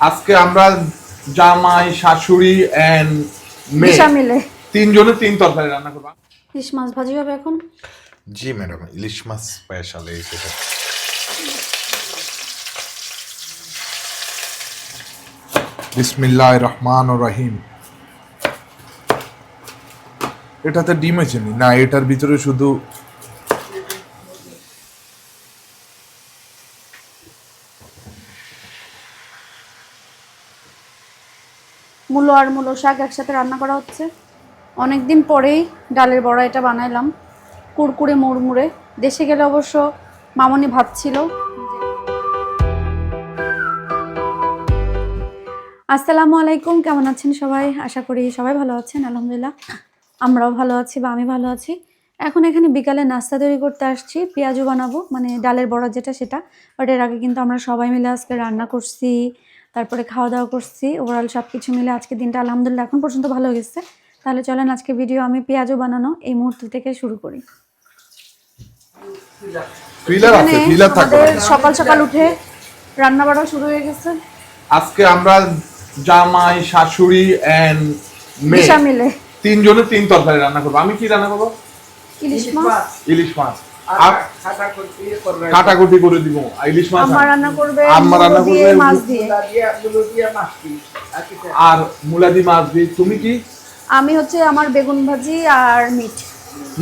আজকে আমরা জামাই শাশুড়ি এন্ড মেয়ে। মিলে। তিনজনে তিন তরকারি রান্না করব। ফিশ মাছ ভাজি হবে এখন? জি ম্যাডাম ইলিশ মাছ স্পেশাল এই সেটা। বিসমিল্লাহ রহমান রহিম। এটাতে ডিম আছে নি? না এটার ভিতরে শুধু মূলো আর মূলো শাক একসাথে রান্না করা হচ্ছে। অনেক দিন পরেই ডালের বড়া এটা বানাইলাম। কুড়কুড়ে মুড়মুড়ে। দেশে গেলে অবশ্য মামনি ভাবছিল আসসালামু আলাইকুম, কেমন আছেন সবাই? আশা করি সবাই ভালো আছেন, আলহামদুলিল্লাহ। আমরাও ভালো আছি বা আমি ভালো আছি। এখন এখানে বিকালে নাস্তা তৈরি করতে আসছি, পেঁয়াজও বানাবো মানে ডালের বড়া যেটা সেটা। বাট এর আগে কিন্তু আমরা সবাই মিলে আজকে রান্না করছি। তারপরে খাওয়া দাওয়া করছি। ওভারঅল সব কিছু মিলে আজকে দিনটা আলহামদুলিল্লাহ এখন পর্যন্ত ভালো গেছে তাহলে চলেন আজকে ভিডিও আমি পেঁয়াজু বানানো এই মুহূর্ত থেকে শুরু করি। সকাল সকাল উঠে রান্না বাড়া শুরু হয়ে গেছে। আজকে আমরা জামাই শাশুড়ি এন্ড মেয়ে। মিলে। তিনজনে তিন তরকারি রান্না করব। আমি কি রান্না করব? ইলিশ মাছ। ইলিশ মাছ। কাটাকুটি করে দিব ইলিশ মাছ আম্মা রান্না করবে আম্মা রান্না দিয়ে করবে, মাছ দিয়ে। আর মুলাদি মাছ দিয়ে তুমি কি? আমি হচ্ছে আমার বেগুন ভাজি আর মিট।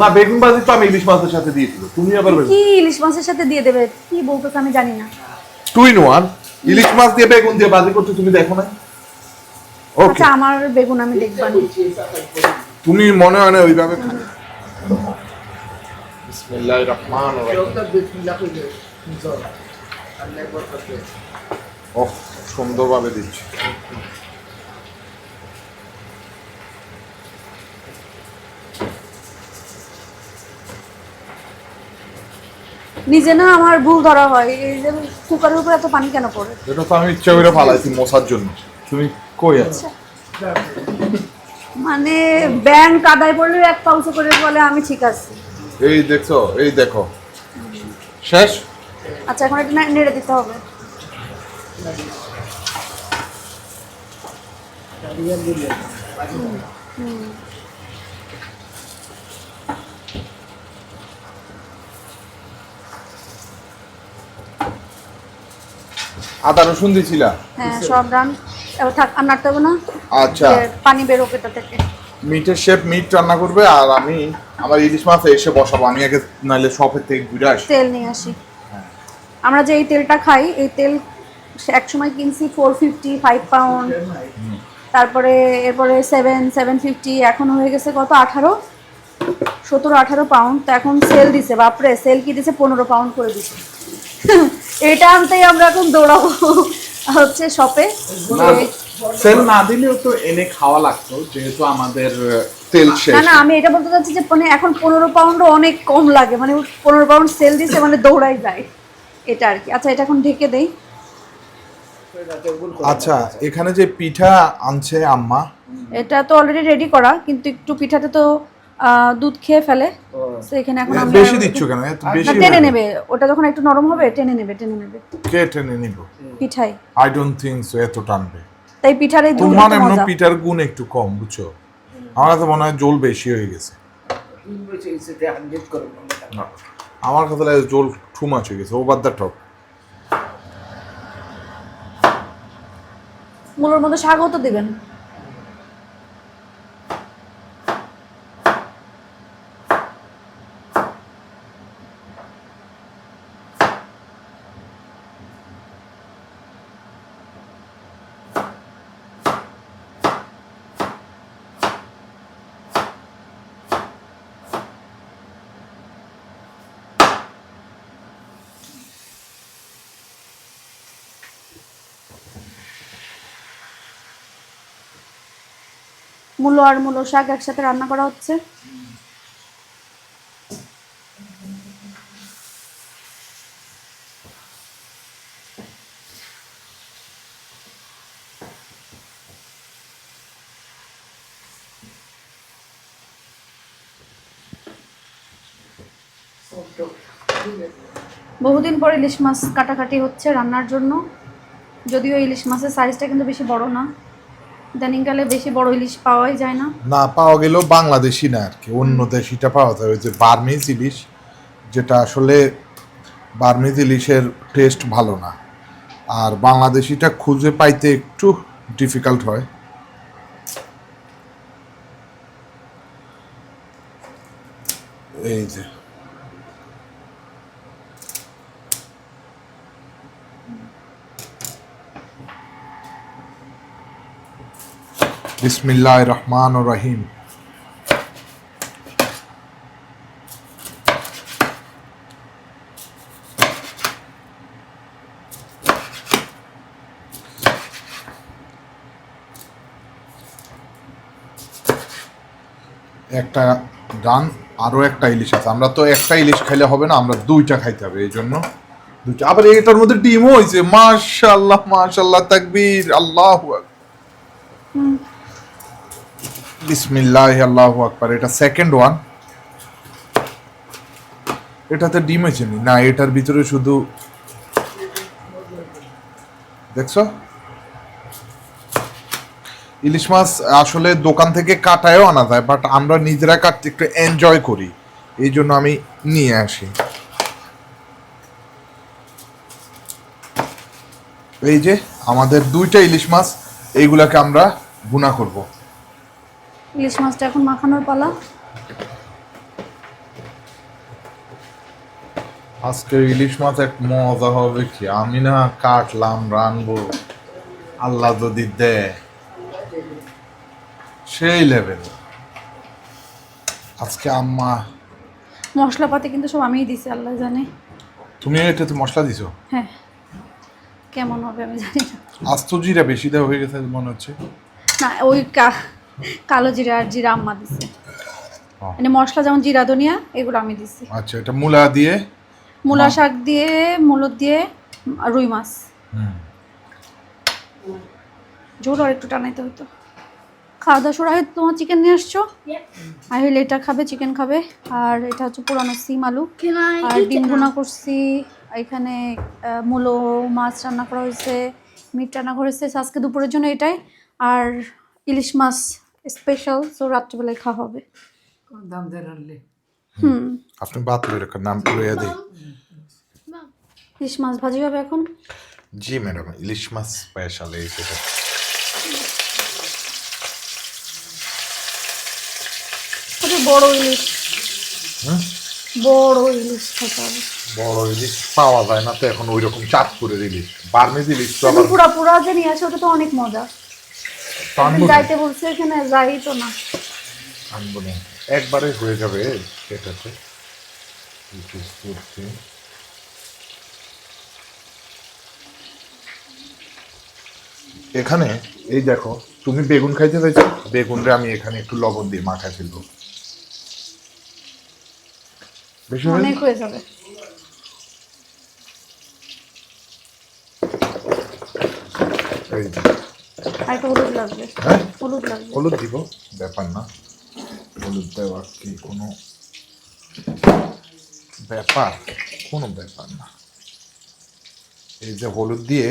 না বেগুন ভাজি তো আমি ইলিশ মাছের সাথে দিয়েছিল তুমি আবার কি ইলিশ মাছের সাথে দিয়ে দেবে? কি বলতেছে আমি জানি না। টু ইন ওয়ান ইলিশ মাছ দিয়ে বেগুন দিয়ে ভাজি করতে তুমি দেখো না ওকে আচ্ছা আমার বেগুন আমি দেখবানি তুমি মনে হয় না ওইভাবে খাবে। বিসমিল্লাহির রহমানির রহিম ওহ সুন্দরভাবে দিচ্ছি। নিজে না আমার ভুল ধরা হয় এই যে কুকারের উপর এত পানি কেন পড়ে? এটা তো আমি ইচ্ছা করে ফালাইছি মশার জন্য। তুমি কই আছো? মানে ব্যাংক কাদায় পড়লেও এক পাউচে করে বলে আমি ঠিক আছি। এই দেখছ এই দেখো। শেষ? আচ্ছা এখন এটা নেড়ে দিতে হবে। আদা রসুন দিছিলা? হ্যাঁ সব রান। এবার থাক আর নাড়তে হবে না? আচ্ছা। পানি বেরোক এটা থেকে। মিটের শেফ মিট রান্না করবে আর আমি আমার ইলিশ মাছ এসে বসাবো আমি আগে নাহলে শপের থেকে ঘুরে আসি। তেল নিয়ে আসি। আমরা যে এই তেলটা খাই এই তেল এক সময় কিনছি ফোর ফিফটি ফাইভ পাউন্ড তারপরে এরপরে সেভেন সেভেন ফিফটি এখন হয়ে গেছে কত? আঠারো? সতেরো আঠারো পাউন্ড তো এখন সেল দিছে বাপরে সেল কি দিছে? পনেরো পাউন্ড করে দিছে। এটা আনতেই আমরা এখন দৌড়াবো হচ্ছে শপে সেল না দিলেও তো এনে খাওয়া লাগতো যেহেতু আমাদের তেল শেষ। না না আমি এটা বলতে চাচ্ছি যে মানে এখন পনেরো পাউন্ডও অনেক কম লাগে মানে পনেরো পাউন্ড সেল দিছে মানে দৌড়াই যায় এটা আর কি। আচ্ছা এটা এখন ঢেকে দেই। আচ্ছা এখানে যে পিঠা আনছে আম্মা। এটা তো অলরেডি রেডি করা কিন্তু একটু পিঠাতে তো দুধ খেয়ে ফেলে তো এখানে এখন আমরা বেশি দিচ্ছ কেন? এত বেশি টেনে নেবে ওটা যখন একটু নরম হবে টেনে নেবে টেনে নেবে। কে টেনে নিব পিঠাই। আই ডোন্ট থিঙ্ক সো এত টানবে। তাই পিঠার এই দুধ তোমার এমন পিঠার গুণ একটু কম বুঝছ? আমার তো মনে হয় জোল বেশি হয়ে গেছে। আমার কাছে লাগে জোল টু মাছ হয়ে গেছে। ওভার দ্য টপ মূলর মধ্যে স্বাগত দিবেন। মূলো আর মূলো শাক একসাথে রান্না করা হচ্ছে। বহুদিন পরে ইলিশ মাছ কাটাকাটি হচ্ছে রান্নার জন্য। যদিও ইলিশ মাছের সাইজটা কিন্তু বেশি বড় না। ইদানিংকালে বেশি বড় ইলিশ পাওয়াই যায় না। না, পাওয়া গেলেও বাংলাদেশি না আর কি, অন্য দেশিটা পাওয়া যায়। ওই যে বার্মিজ ইলিশ, যেটা আসলে বার্মিজ ইলিশের টেস্ট ভালো না। আর বাংলাদেশিটা খুঁজে পাইতে একটু ডিফিকাল্ট হয়। এই যে। বিসমিল্লাহ রহমান রহিম একটা ডান আরও একটা ইলিশ আছে। আমরা তো একটা ইলিশ খাইলে হবে না, আমরা দুইটা খাইতে হবে এই জন্য দুইটা। আবার এটার মধ্যে ডিমও হয়েছে মাশাল্লাহ মাশাল্লাহ তাকবীর, আল্লাহ বিসমিল্লাহ আল্লাহু আকবার, এটা সেকেন্ড ওয়ান এটাতে ডিম হয়েছে নি? এটার ভিতরে শুধু দেখছ? ইলিশ মাছ আসলে দোকান থেকে কাটায়ও আনা যায় বাট আমরা নিজেরা কাটতে একটু এনজয় করি। এই জন্য আমি নিয়ে আসি। এই যে, আমাদের দুইটা ইলিশ মাছ, এইগুলাকে আমরা ভুনা করব। ইলিশ মাছটা এখন মাখানোর পালা। আজকে ইলিশ মাছ এক মজা হবে কি? আমি না কাটলাম রানবো। আল্লাহ যদি দেয় সেই লেভেল আজকে আম্মা মশলাপাতি কিন্তু সব আমিই দিছি আল্লাহ জানে। তুমি এটাতে মশলা দিছো? হ্যাঁ। কেমন হবে আমি জানি না। আস্ত জিরা বেশি দেওয়া হয়ে গেছে মনে হচ্ছে। না ওই কা- কালো জিরা আর জিরা আম্মা দিছে। মানে মশলা যেমন জিরা ধনিয়া এগুলো আমি দিছি। আচ্ছা এটা মূলা দিয়ে? মূলা শাক দিয়ে মুলুদ দিয়ে আর রুই মাছ। ঝোল আর একটু টানাইতে হতো খাওয়া দাওয়া শুরু হয় তোমার চিকেন নিয়ে আসছো? আহিল এটা খাবে চিকেন খাবে। আর এটা হচ্ছে পুরানো সিম আলু। আর ডিম ভুনা করছি। এখানে আহ, মূলো মাছ রান্না করা হয়েছে মিট রান্না করা হয়েছে। আজকে দুপুরের জন্য এটাই। আর ইলিশ মাছ স্পেশাল সো রাত্রিবেলায় খাওয়া হবে। দাম দেরালে হুম। আপনি বাত করে রাখেন নাম লইয়া দিই। ইলিশ মাছ ভাজি হবে এখন? জি ম্যাডাম ইলিশ মাছ স্পেশাল এই সেটা। ওটা বড় ইলিশ? বড় ইলিশ খেতে বড় ইলিশ পাওয়া যায় না তো এখন ওই রকম চাঁদপুরের ইলিশ। বার্মিজ ইলিশ তো আবার পুরা পুরা যে নিয়ে আসে ওটা তো অনেক মজা। যাইতে বলছে এখানে যাই তো না। আনব না। একবারে হয়ে যাবে সেটাতে. এখানে এই দেখো তুমি বেগুন খাইতে চাইছো? বেগুনরে আমি এখানে একটু লবণ দিয়ে মাখায় ফেলব। বেশি হয়ে অনেক হয়ে যাবে। এই। আর একটু হলুদ লাগবে। হ্যাঁ? হলুদ লাগবে। হলুদ দিব ব্যাপার না। হলুদ দেওয়া কি কোনো ব্যাপার? কোনো ব্যাপার না। এই যে হলুদ দিয়ে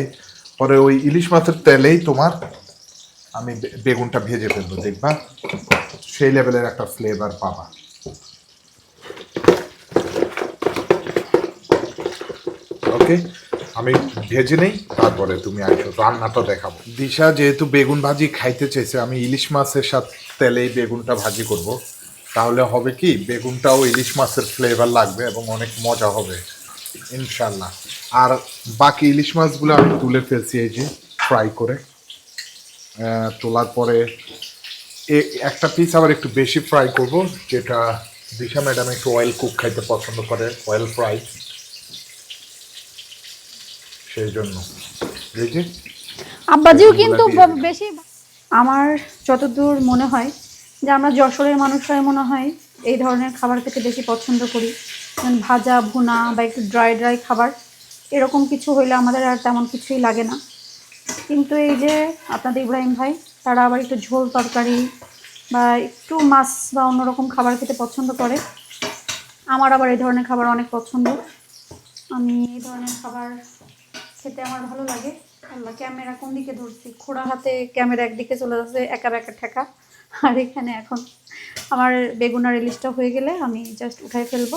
পরে ওই ইলিশ মাছের তেলেই তোমার আমি বেগুনটা ভেজে ফেলব দেখবা? সেই লেভেলের একটা ফ্লেভার পাবা। ওকে আমি ভেজে নেই। তারপরে তুমি আসো রান্নাটা দেখাবো। দিশা যেহেতু বেগুন ভাজি খাইতে চাইছে, আমি ইলিশ মাছের সাথে তেলেই বেগুনটা ভাজি করব। তাহলে হবে কি, বেগুনটাও ইলিশ মাছের ফ্লেভার লাগবে এবং অনেক মজা হবে ইনশাল্লাহ আর বাকি ইলিশ মাছগুলো আমি তুলে ফেলছি এই যে ফ্রাই করে। তোলার পরে একটা পিস আবার একটু বেশি ফ্রাই করব, যেটা দিশা ম্যাডাম একটু অয়েল কুক খাইতে পছন্দ করে অয়েল ফ্রাই সেই জন্য। যে আব্বাজিও কিন্তু বেশি আমার যতদূর মনে হয় যে আমরা যশোরের মানুষরাই মনে হয় এই ধরনের খাবার খেতে বেশি পছন্দ করি। যেমন ভাজা ভুনা বা একটু ড্রাই ড্রাই খাবার। এরকম কিছু হইলে আমাদের আর তেমন কিছুই লাগে না। কিন্তু এই যে আপনাদের ইব্রাহিম ভাই তারা আবার একটু ঝোল তরকারি বা একটু মাছ বা অন্যরকম খাবার খেতে পছন্দ করে। আমার আবার এই ধরনের খাবার অনেক পছন্দ। আমি এই ধরনের খাবার খেতে আমার ভালো লাগে। আল্লাহ ক্যামেরা কোন দিকে ধরছি? খোড়া হাতে ক্যামেরা একদিকে চলে যাচ্ছে একা একা ঠেকা। আর এখানে এখন আমার বেগুনার ইলিশটা হয়ে গেলে আমি জাস্ট উঠাই ফেলব।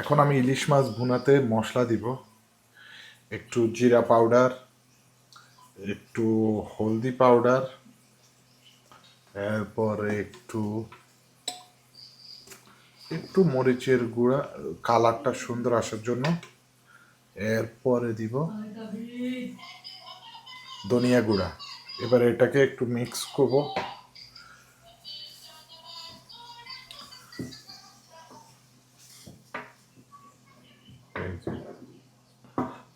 এখন আমি ইলিশ মাছ ভুনাতে মশলা দিব। একটু জিরা পাউডার, একটু হলদি পাউডার, এরপরে একটু একটু মরিচের গুঁড়া, কালারটা সুন্দর আসার জন্য এরপরে দিব ধনিয়া গুঁড়া। এবার এটাকে একটু মিক্স করব।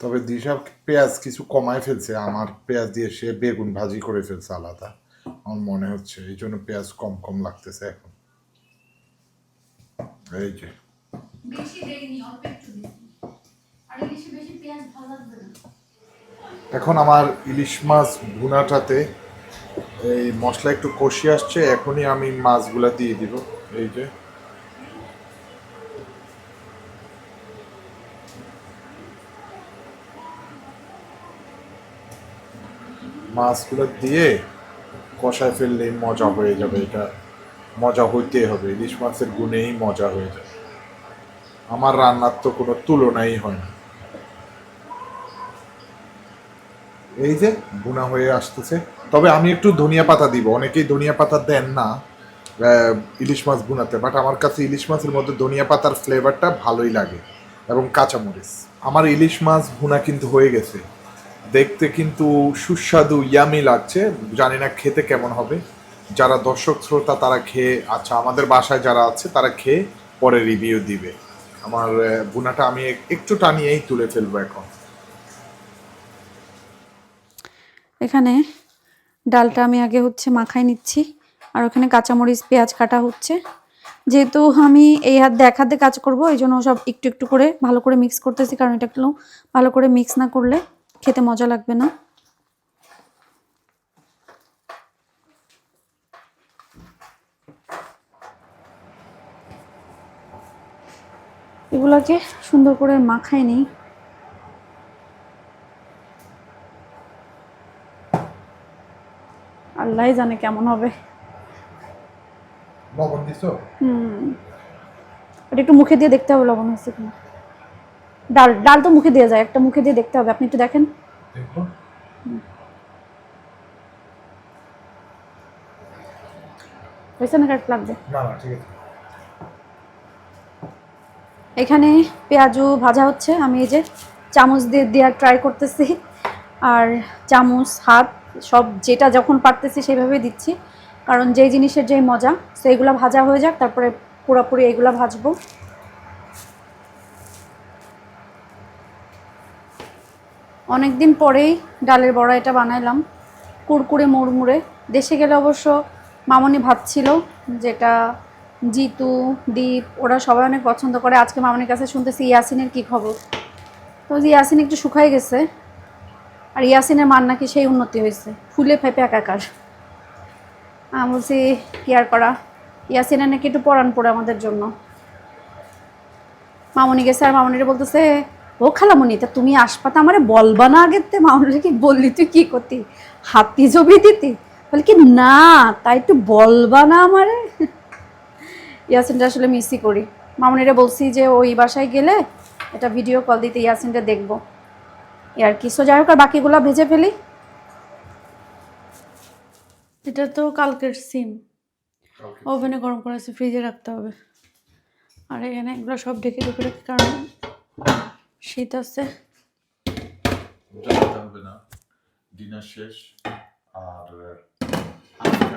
তবে দিশা পেঁয়াজ কিছু কমায় ফেলছে। আমার পেঁয়াজ দিয়ে সে বেগুন ভাজি করে ফেলছে আলাদা। আমার মনে হচ্ছে এই জন্য পেঁয়াজ কম কম লাগতেছে এখন। এই যে বেশি দেইনি অল্প একটু দিছি আর ইলিশে বেশি পেঁয়াজ ভালো লাগবে না এখন আমার ইলিশ মাছ ভুনাটাতে এই মশলা একটু কষি আসছে, এখনই আমি মাছগুলা দিয়ে দিব। এই যে। মাছগুলো দিয়ে কষায় ফেললেই মজা হয়ে যাবে, এটা মজা হইতে হবে। ইলিশ মাছের গুণেই মজা হয়ে যাবে। আমার রান্নার তো কোনো তুলনাই হয় না। এই যে বুনা হয়ে আসতেছে। তবে আমি একটু ধনিয়া পাতা দিব। অনেকেই ধনিয়া পাতা দেন না ইলিশ মাছ বুনাতে বাট আমার কাছে ইলিশ মাছের মধ্যে ধনিয়া পাতার ফ্লেভারটা ভালোই লাগে এবং কাঁচামরিচ। আমার ইলিশ মাছ ভুনা কিন্তু হয়ে গেছে। দেখতে কিন্তু সুস্বাদু ইয়ামি লাগছে। জানি না খেতে কেমন হবে। যারা দর্শক শ্রোতা, তারা খেয়ে আচ্ছা আমাদের বাসায় যারা আছে, তারা খেয়ে পরে রিভিউ দিবে। আমার ভুনাটা আমি একটু টানিয়েই তুলে ফেলব এখন। এখানে ডালটা আমি আগে হচ্ছে মাখাই নিচ্ছি, আর ওখানে কাঁচামরিচ, পেঁয়াজ কাটা হচ্ছে। যেহেতু আমি এই হাত দিয়ে এক হাতে কাজ করব, এই জন্য সব একটু একটু করে ভালো করে মিক্স করতেছি, কারণ এটা একটু ভালো করে মিক্স না করলে খেতে মজা লাগবে না। এগুলোকে সুন্দর করে মাখাই নিই। আল্লাহ জানে কেমন হবে। লবণ দিছো? হুম। এটা একটু মুখে দিয়ে দেখতে হবে লবণ কিনা। ডাল ডাল তো মুখে দিয়ে যায় একটা মুখে দিয়ে দেখতে হবে। আপনি একটু দেখেন। দেখো হয়েছে না কাট লাগবে? এখানে পেঁয়াজু ভাজা হচ্ছে। আমি এই যে চামচ দিয়ে দেওয়ার ট্রাই করতেছি। আর চামচ হাত সব যেটা যখন পারতেছি সেভাবেই দিচ্ছি। কারণ যেই জিনিসের যেই মজা সেইগুলো ভাজা হয়ে যাক, তারপরে পুরোপুরি এইগুলো ভাজবো। অনেক দিন পরেই ডালের বড়া এটা বানাইলাম, কুড়কুড়ে মুড়মুড়ে। দেশে গেলে অবশ্য মামনি ভাবছিল যেটা জিতু, দীপ, ওরা সবাই অনেক পছন্দ করে। আজকে মামনির কাছে শুনতেছি ইয়াসিনের কি খবর? তো ইয়াসিন একটু শুকাই গেছে আর ইয়াসিনের মান নাকি সেই উন্নতি হয়েছে। ফুলে ফেপে একাকার। আমি বলছি আর করা? ইয়াসিনের নাকি একটু পড়ান পড়ে আমাদের জন্য। মামনি গেছে আর মামনিরে বলতেছে, ও খালামণি তা তুমি আসপা তা আমারে বলবা না আগের তে মামনি কি বললি? তুই কি করতি? হাতি ছবি দিতি? বলে কি, না তাই একটু বলবা না আমারে? ইয়াসিনটা আসলে মিসই করি। মামনিরে বলছি যে, ওই বাসায় গেলে এটা ভিডিও কল দিতে, ইয়াসিনটা দেখব। আর কি? সো যাই হোক আর বাকিগুলো ভেজে ফেলি। এটা তো কালকের সিম। ওভেনে গরম করে আছে ফ্রিজে রাখতে হবে। আর এখানে এগুলো সব ঢেকে ঢেকে রেখে কারণ শীত আছে। হবে না। ডিনার শেষ। আর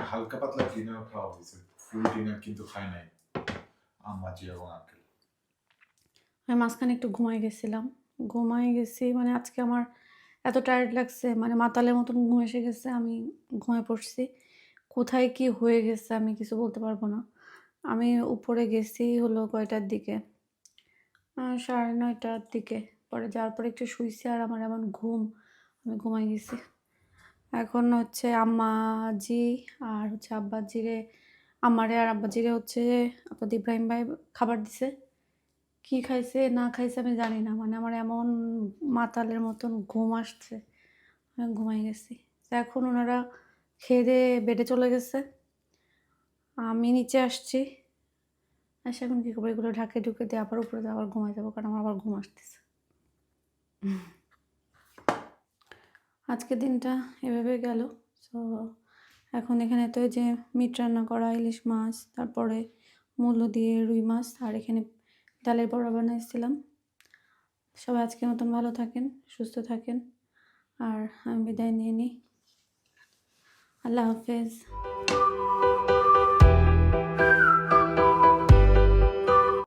হালকা পাতলা ডিনার খাওয়া হয়েছে। ফুল ডিনার কিন্তু খাই নাই। আম্মাজি এবং আঙ্কেল। আমি মাঝখানে একটু ঘুমাই গেছিলাম। ঘুমাই গেছি। মানে আজকে আমার এত টায়ার্ড লাগছে মানে মাতালের মতন ঘুম এসে গেছে, আমি ঘুমিয়ে পড়ছি। কোথায় কি হয়ে গেছে আমি কিছু বলতে পারব না। আমি উপরে গেছি হলো কয়টার দিকে? সাড়ে নয়টার দিকে। পরে যাওয়ার পরে একটু শুইছি আর আমার এমন ঘুম। আমি ঘুমাই গেছি। এখন হচ্ছে আম্মাজি আর হচ্ছে আব্বাজিরে আমারে আর আব্বাজিরে হচ্ছে আপনাদের ইব্রাহিম ভাই খাবার দিছে। কি খাইছে, না খাইছে আমি জানি না। মানে আমার এমন মাতালের মতন ঘুম আসছে। আমি ঘুমাই গেছি। এখন ওনারা খেয়ে দিয়ে বেডে চলে গেছে। আমি নিচে আসছি। আসে এখন কী করব? এগুলো ঢাকে ঢুকে দিয়ে আবার উপরে দিয়ে আবার ঘুমাই যাব, কারণ আমার আবার ঘুম আসতেছে। আজকে দিনটা এভাবে গেল। তো এখন এখানে তো যে মিট রান্না করা, ইলিশ মাছ, তারপরে মূল্য দিয়ে রুই মাছ, আর এখানে ডালের বড়া বানাইছিলাম সবাই আজকে মতন ভালো থাকেন, সুস্থ থাকেন। আর আমি বিদায় নিয়ে নিই। আল্লাহ হাফেজ।